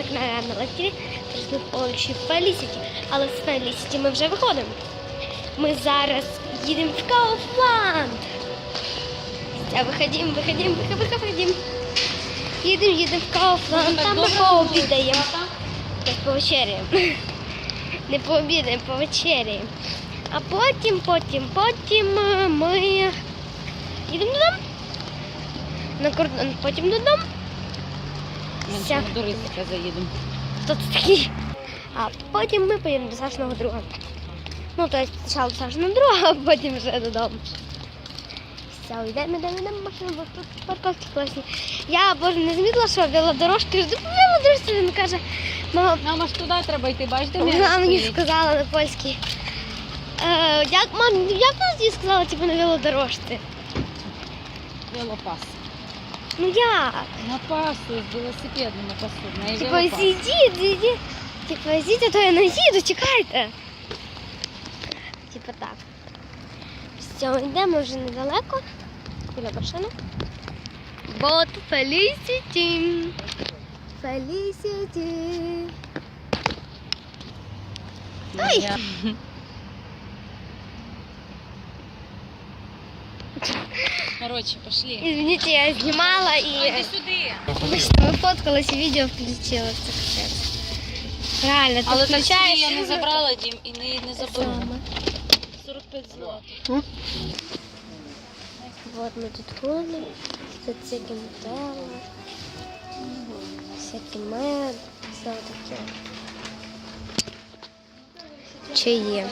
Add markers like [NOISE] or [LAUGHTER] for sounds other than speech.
на каналі Анна Лактірі. Тож ми в Польщі в Фелісіті. Але з Фелісіті ми вже виходимо. Ми зараз їдемо в Кауфланд. Виходимо, виходимо, виходимо. Їдемо, їдемо в Кауфланд, там ми пообідаємо. Так повечеряємо. Не пообідаємо, повечеряємо. А потім, потім, потім е, ми їдемо додому. На кордон, потім додому. Все. До Рисика заїдемо. Хто це такий? А потім ми поїдемо до Сашного друга. Ну, то есть спочатку Сашного друга, а потім вже додому. Все, йдемо, йдемо, йдемо, машина, бо тут парковки класні. Я, боже, не замітила, що велодорожки жду по велодорожці, він каже, мама, Нам аж туди треба йти, бачите, вона мені сказала на польській. Е, як, мам, як вона тоді сказала, типу, на велодорожці? Велопас. Ну як? На пасу, з велосипедом на пасу. На велопас. зійдіть, зійдіть. Типу, зійдіть, а то я не їду, чекайте. Типу так. Все, йдемо вже недалеко. Біля машини. Вот Фелісіті. Фелісіті. Ай! [LAUGHS] Короче, пошли. Извините, я знімала Іди і сюди. Ми фоткалися, відео включила. Це капець. Реально, ти Але таксі включаєш. я не забрала, Дім, і не, не заберу. Саме. 45 злотих. Вот мы тут ходим, тут всякие нутелла, всякий мед, все таке. Чаї.